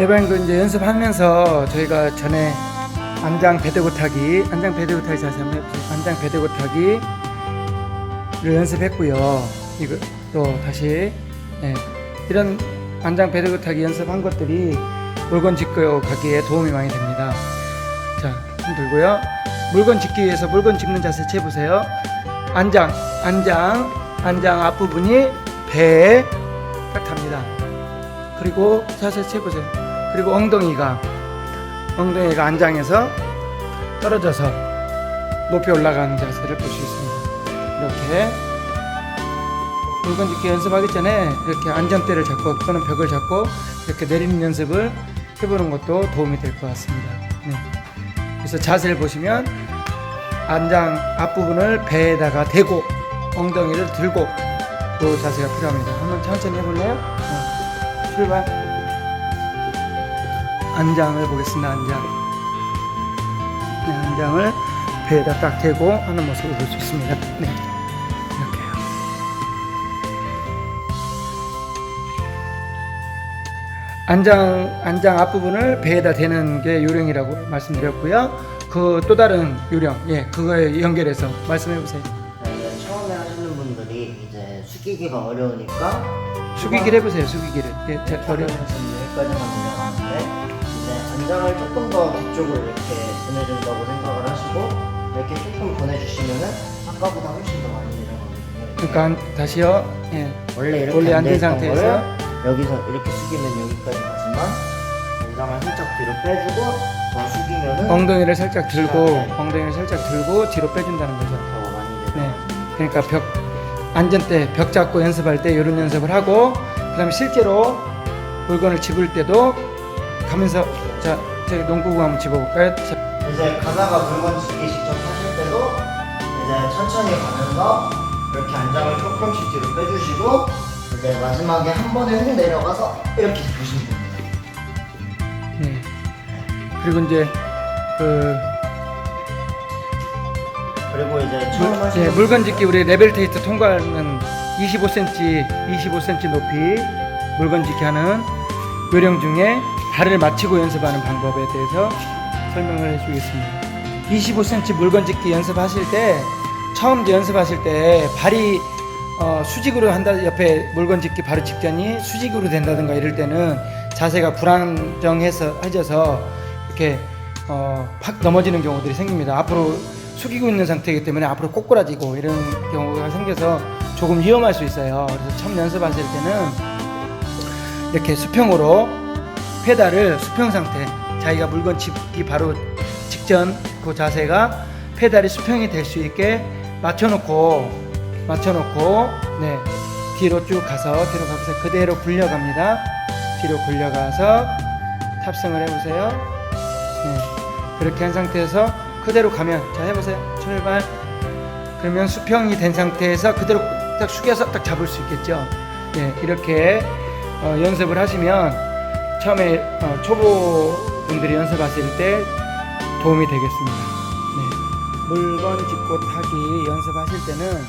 에반도 이제 연습하면서 저희가 전에 안장 배대고 타기, 안장 배대고 타기 자세 한번 해보세요. 안장 배대고 타기를 연습했고요. 이거 또 다시 예, 이런 안장 배대고 타기 연습한 것들이 물건 짚고 가기에 도움이 많이 됩니다. 자, 힘 들고요. 물건 짚기 위해서 물건 짚는 자세 채보세요. 안장, 안장, 안장 앞부분이 배에 딱 답니다. 그리고 자세 채보세요. 그리고 엉덩이가 엉덩이가 안장에서 떨어져서 높이 올라가는 자세를 볼 수 있습니다. 이렇게 물건 짚기 연습하기 전에 이렇게 안전대를 잡고 또는 벽을 잡고 이렇게 내리는 연습을 해보는 것도 도움이 될 것 같습니다. 네. 그래서 자세를 보시면 안장 앞부분을 배에다가 대고 엉덩이를 들고 그 자세가 필요합니다. 한번 천천히 해볼래요? 네. 출발. 안장을 보겠습니다. 안장. 네, 안장을 배에다 딱 대고 하는 모습을 볼 수 있습니다. 네. 이렇게요. 안장 안장 앞부분을 배에다 대는 게 요령이라고 말씀드렸고요. 그 또 다른 요령, 예, 그거에 연결해서 말씀해 보세요. 네, 처음에 하시는 분들이 이제 숙이기가 어려우니까 숙이기를 해보세요. 숙이기를. 예, 자, 어려. 어려운 여기까지만 올라가는데 안장을 조금 더 뒤쪽으로 이렇게 보내준다고 생각을 하시고 이렇게 조금 보내주시면은 아까보다 훨씬 더 많이 내려가거든요. 그러니까 안- 다시요. 예. 원래 이렇게 원래 안 앉은 돼 있던 상태에서 거를 여기서 이렇게 숙이면 여기까지 가지만 안장을 살짝 뒤로 빼주고 더 숙이면은 엉덩이를 살짝 들고 네. 엉덩이를 살짝 들고 뒤로 빼준다는 거죠. 더 많이 네. 내려가거든요. 그러니까 벽 안전대 벽 잡고 연습할 때 이런 연습을 하고 그다음에 실제로 물건을 집을 때도 가면서 자 저희 농구공 한번 집어볼까요? 자, 이제 가다가 물건 집기 직접 하실 때도 이제 천천히 가면서 이렇게 안장을 조금씩 뒤로 빼주시고 이제 마지막에 한 번에 훅 내려가서 이렇게 보시면 됩니다. 네. 그리고 이제 그 그리고 이제 처음 물, 하시는 네, 물건 집기 우리 레벨 테스트 통과하는 25cm 25cm 높이 물건 집기 하는 요령 중에 발을 맞추고 연습하는 방법에 대해서 설명을 해주겠습니다. 25cm 물건 집기 연습하실 때 처음 연습하실 때 발이 어, 수직으로 한다 옆에 물건 집기 바로 직전이 수직으로 된다든가 이럴 때는 자세가 불안정해서 해져서 이렇게 어, 팍 넘어지는 경우들이 생깁니다. 앞으로 숙이고 있는 상태이기 때문에 앞으로 꼬꾸라지고 이런 경우가 생겨서 조금 위험할 수 있어요. 그래서 처음 연습하실 때는 이렇게 수평으로 페달을 수평 상태 자기가 물건 집기 바로 직전 그 자세가 페달이 수평이 될 수 있게 맞춰놓고 맞춰놓고 네 뒤로 쭉 가서 뒤로 가서 그대로 굴려갑니다. 뒤로 굴려가서 탑승을 해보세요. 네 그렇게 한 상태에서 그대로 가면 자 해보세요. 출발. 그러면 수평이 된 상태에서 그대로 딱 숙여서 딱 잡을 수 있겠죠? 네 이렇게 어, 연습을 하시면 처음에 어, 초보 분들이 연습하실 때 도움이 되겠습니다. 네. 물건 짚고 타기 연습하실 때는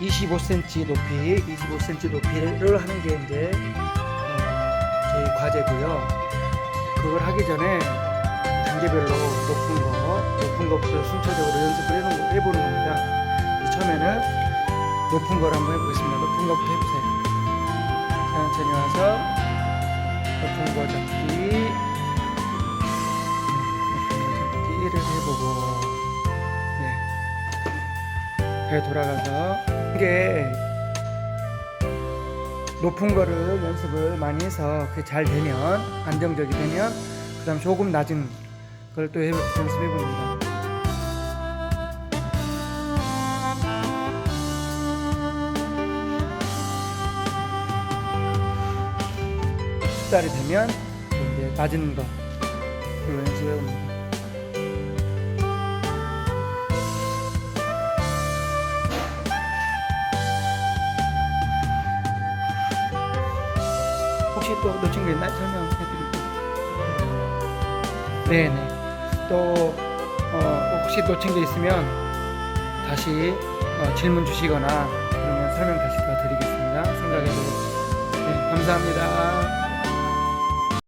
25cm 높이, 25cm 높이를 하는 게 이제 어, 저희 과제고요. 그걸 하기 전에 단계별로 높은 거, 높은 것부터 순차적으로 연습을 해보는, 해보는 겁니다. 처음에는 높은 걸 한번 해보겠습니다. 높은 것부터 해보세요. 천천히 와서 높은 거 잡기. 네, 높은 거 잡기를 해보고. 네. 배 돌아가서. 이게 높은 거를 연습을 많이 해서 그게 잘 되면 안정적이 되면 그 다음 조금 낮은 걸또 연습해 봅니다 숙달이 되면 또 이제 낮은 거 연습해 봅니다 혹시 또 놓친 게 있나요? 설명해 드릴게요. 네네. 또 어, 혹시 놓친 게 있으면 다시 어, 질문 주시거나 그러면 설명 다시 더 드리겠습니다. 생각해 보겠습니다. 네, 감사합니다.